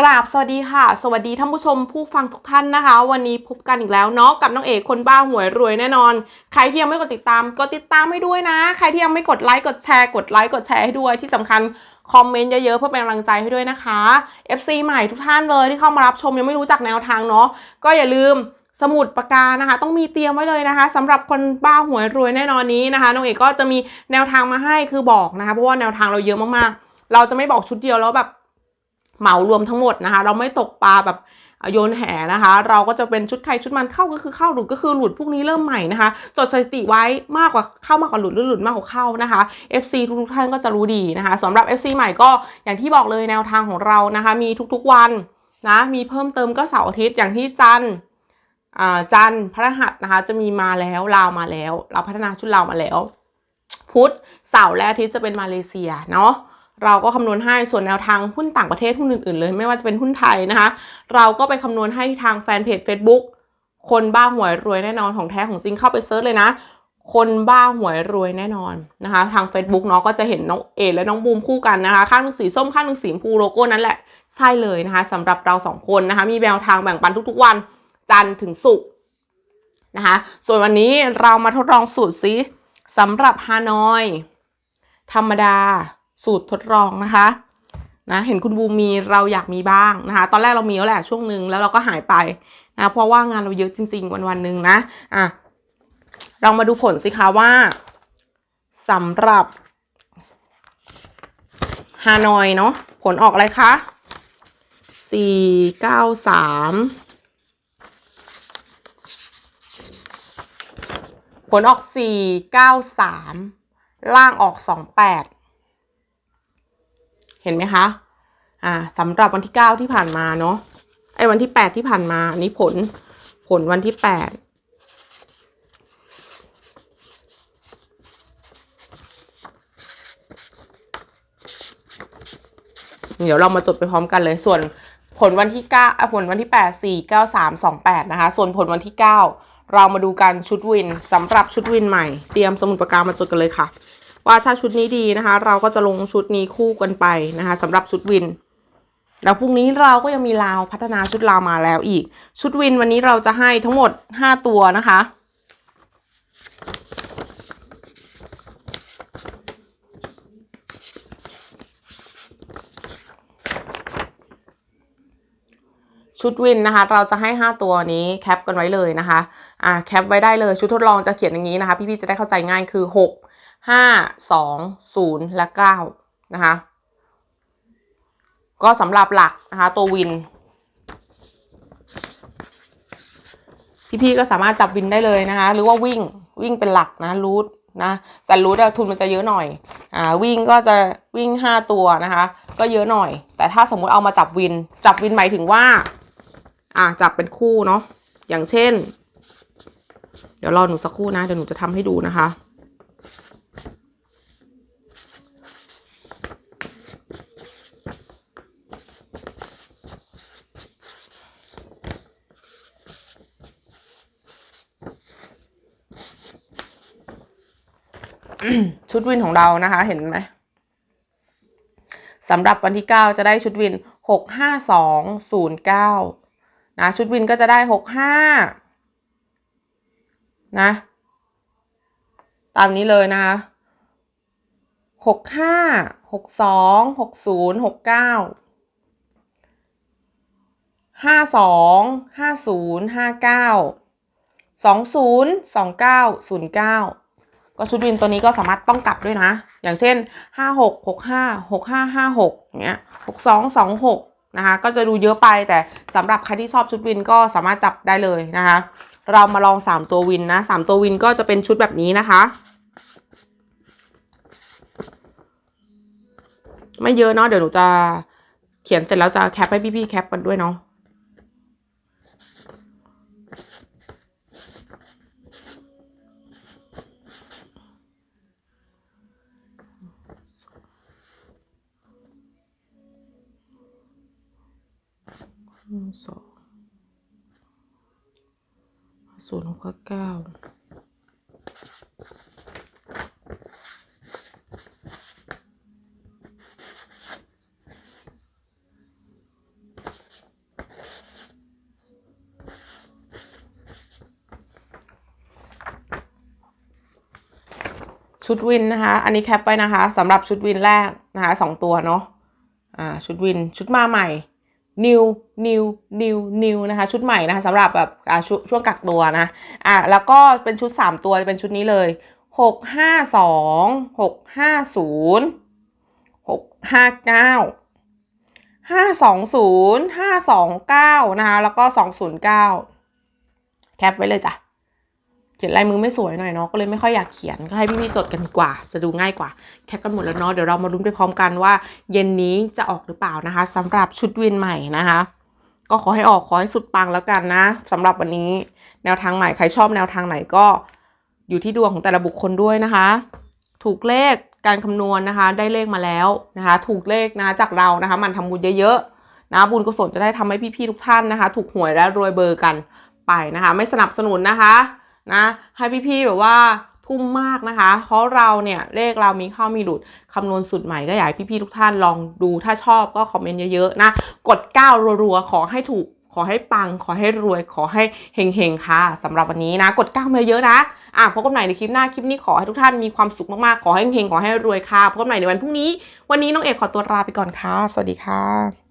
กราบสวัสดีค่ะ สวัสดีท่านผู้ชมผู้ฟังทุกท่านนะคะ วันนี้พบกันอีกแล้วเนาะกับน้องเอกคนบ้าหวยรวยแน่นอน ใครที่ยังไม่กดติดตามกดติดตามให้ด้วยนะ ใครที่ยังไม่กดไลค์กดแชร์กดไลค์กดแชร์ให้ด้วยที่สำคัญคอมเมนต์เยอะๆเพื่อเป็นกำลังใจให้ด้วยนะคะ FC ใหม่ทุกท่านเลยที่เข้ามารับชมยังไม่รู้จักแนวทางเนาะก็อย่าลืมสมุดปากกานะคะ ต้องมีเตรียมไว้เลยนะคะสำหรับคนบ้าหวยรวยแน่นอนนี้นะคะน้องเอกก็จะมีแนวทางมาให้คือบอกนะคะเพราะว่าแนวทางเราเยอะมากๆ เราจะไม่บอกชุดเดียวแล้วแบบ เหมารวมทั้งหมดนะคะ เราไม่ตกปลาแบบโยนแหนะคะ เราก็จะเป็นชุดใครชุดมันเข้าก็คือเข้าหลุดก็คือหลุดพวกนี้เริ่มใหม่นะคะ จดสถิติไว้มากกว่าเข้ามากกว่าหลุดหรือหลุดมากกว่าเข้านะคะ FC ทุกท่านก็จะรู้ดีนะคะสำหรับ FC ใหม่ก็อย่างที่บอกเลยแนวทางของเรานะคะ มีทุกๆวันนะมีเพิ่มเติมก็เสาร์อาทิตย์อย่างที่จันทร์อ่าจันทร์พฤหัสนะคะ จะมีมาแล้วลาวมาแล้ว เราพัฒนาชุดลาวมาแล้ว พุธเสาร์และอาทิตย์จะเป็นมาเลเซียเนาะ เราก็คำนวณให้ส่วนแนวทางหุ้นต่างประเทศหุ้นอื่นๆเลย ไม่ว่าจะเป็นหุ้นไทยนะคะ เราก็ไปคำนวณให้ทางแฟนเพจ Facebook คนบ้าหวยรวยแน่นอนของแท้ของจริงเข้าไปเซิร์ชเลยนะ คนบ้าหวยรวยแน่นอนนะคะ ทาง Facebook เนาะก็จะเห็นน้องเอและน้องบูมคู่กันนะคะ ข้างหนึ่งสีส้มข้างหนึ่งสีชมพูโลโก้นั้นแหละใช่เลยนะคะสำหรับเราสองคนนะคะ มีแนวทางแบ่งปันทุกๆวันจันทร์ถึงศุกร์นะคะ ส่วนวันนี้เรามาทดลองสูตรซิสำหรับฮานอย ธรรมดา สูตรทดลองนะคะนะเห็นคุณบูมมีเราอยากมีบ้างนะคะ ตอนแรกเรามีแล้วแหละช่วงหนึ่งแล้วเราก็หายไปนะเพราะว่างานเราเยอะจริง ๆ วันวันหนึ่งนะอะเรามาดูผลสิคะว่าสำหรับฮานอยเนาะผลออกอะไรคะสี่เก้าสามผลออกสี่เก้าสามล่างออกสองแปด เห็นไหมคะ อ่าสำหรับวันที่ 9 ที่ผ่านมาเนาะไอ้วันที่ 8 ที่ผ่านมานนี้ผลผลวันที่ 8เดี๋ยวเรามาจดไปพร้อมกันเลย ส่วนผลวันที่9ผลวันที่ 8 4 9 3 2 8 นะคะ ส่วนผลวันที่ 9 เรามาดูกันชุดวินสำหรับชุดวินใหม่ เตรียมสมุดปากกามาจดกันเลยค่ะ ว่าถ้าชุดนี้ดีนะคะ เราก็จะลงชุดนี้คู่กันไปนะคะสำหรับชุดวิน แล้วพรุ่งนี้เราก็ยังมีลาวพัฒนาชุดลาวมาแล้วอีก ชุดวินวันนี้เราจะให้ทั้งหมด 5 ตัวนะคะชุดวินนะคะ เราจะให้ 5 ตัวนี้แคปกันไว้เลยนะคะ อ่าแคปไว้ได้เลยชุดทดลองจะเขียนอย่างนี้นะคะ พี่ๆจะได้เข้าใจง่ายคือ 6 ห้าสองศูนย์และเก้านะคะ ก็สำหรับหลักนะคะตัววิน พี่ๆก็สามารถจับวินได้เลยนะคะ หรือว่าวิ่งวิ่งเป็นหลักนะรูทนะแต่รูททุนมันจะเยอะหน่อยอ่าวิ่งก็จะวิ่งห้าตัวนะคะ ก็เยอะหน่อย แต่ถ้าสมมุติเอามาจับวิน จับวินหมายถึงว่า อ่าจับเป็นคู่เนาะอย่างเช่น เดี๋ยวรอหนูสักครู่นะเดี๋ยวหนูจะทำให้ดูนะคะ ชุดวินของเรานะคะ เห็นไหมสำหรับวันที่เก้าจะได้ชุดวินหกห้าสองศูนย์เก้านะ ชุดวินก็จะได้หกห้านะ ตามนี้เลยนะคะหกห้าหกสองห ก็ชุดวินตัวนี้ก็สามารถต้องกลับด้วยนะ อย่างเช่นห้าหกหกห้าหกห้าห้าหกอย่างเงี้ยหกสองสองหกนะคะ ก็จะดูเยอะไปแต่สำหรับใครที่ชอบชุดวินก็สามารถจับได้เลยนะคะ เรามาลองสามตัววินนะสามตัววินก็จะเป็นชุดแบบนี้นะคะ ไม่เยอะเนาะเดี๋ยวหนูจะเขียนเสร็จแล้วจะแคปให้พี่ๆแคปกันด้วยเนาะ ห้าสองศูนย์หกเก้าชุดวินนะคะ อันนี้แคปไปนะคะสำหรับชุดวินแรกนะคะสองตัวเนาะ อ่า ชุดวิน ชุดมาใหม่ new new new new นะคะ ชุดใหม่นะคะสำหรับแบบชช่วงกักตัวนะอะแล้วก็เป็นชุดสามตัวจะเป็นชุดนี้เลยหกห้าสองหกห้าศูนย์หกห้าเก้าห้าสองศูนย์ห้าสองเก้านะคะ แล้วก็สองศูนย์เก้าแคปไว้เลยจ้ะ เขียนลายมือไม่สวยหน่อยเนาะก็เลยไม่ค่อยอยากเขียนก็ให้พี่ๆจดกันดีกว่า จะดูง่ายกว่า แคปกันหมดแล้วเนาะเดี๋ยวเรามาลุ้นไปพร้อมกันว่า เย็นนี้จะออกหรือเปล่านะคะสำหรับชุดวินใหม่นะคะ ก็ขอให้ออกขอให้สุดปังแล้วกันนะสำหรับวันนี้แนวทางใหม่ใครชอบแนวทางไหนก็อยู่ที่ดวงของแต่ละบุคคลด้วยนะคะ ถูกเลขการคำนวณนะคะ ได้เลขมาแล้วนะคะ ถูกเลขนะจากเรานะคะมันทำบุญเยอะๆนะบุญกุศลจะได้ทำให้พี่ๆทุกท่านนะคะ ถูกหวยและรวยเบอร์กันไปนะคะ ไม่สนับสนุนนะคะ นะให้พี่ๆแบบว่าทุ่มมากนะคะ เพราะเราเนี่ยเลขเรามีเข้ามีหลุดคำนวณสุดใหม่ก็อยากให้พี่ๆทุกท่านลองดูถ้าชอบก็คอมเมนต์เยอะๆนะ กดก้าวรัวๆ ขอให้ถูก ขอให้ปัง ขอให้รวย ขอให้เฮงๆค่ะสำหรับวันนี้นะ กดก้าวมาเยอะนะอะพบกันใหม่ในคลิปหน้าคลิปนี้ขอให้ทุกท่านมีความสุขมากๆ ขอให้เฮงๆขอให้รวยค่ะพบกันใหม่ในวันพรุ่งนี้ วันนี้น้องเอกขอตัวลาไปก่อนค่ะ สวัสดีค่ะ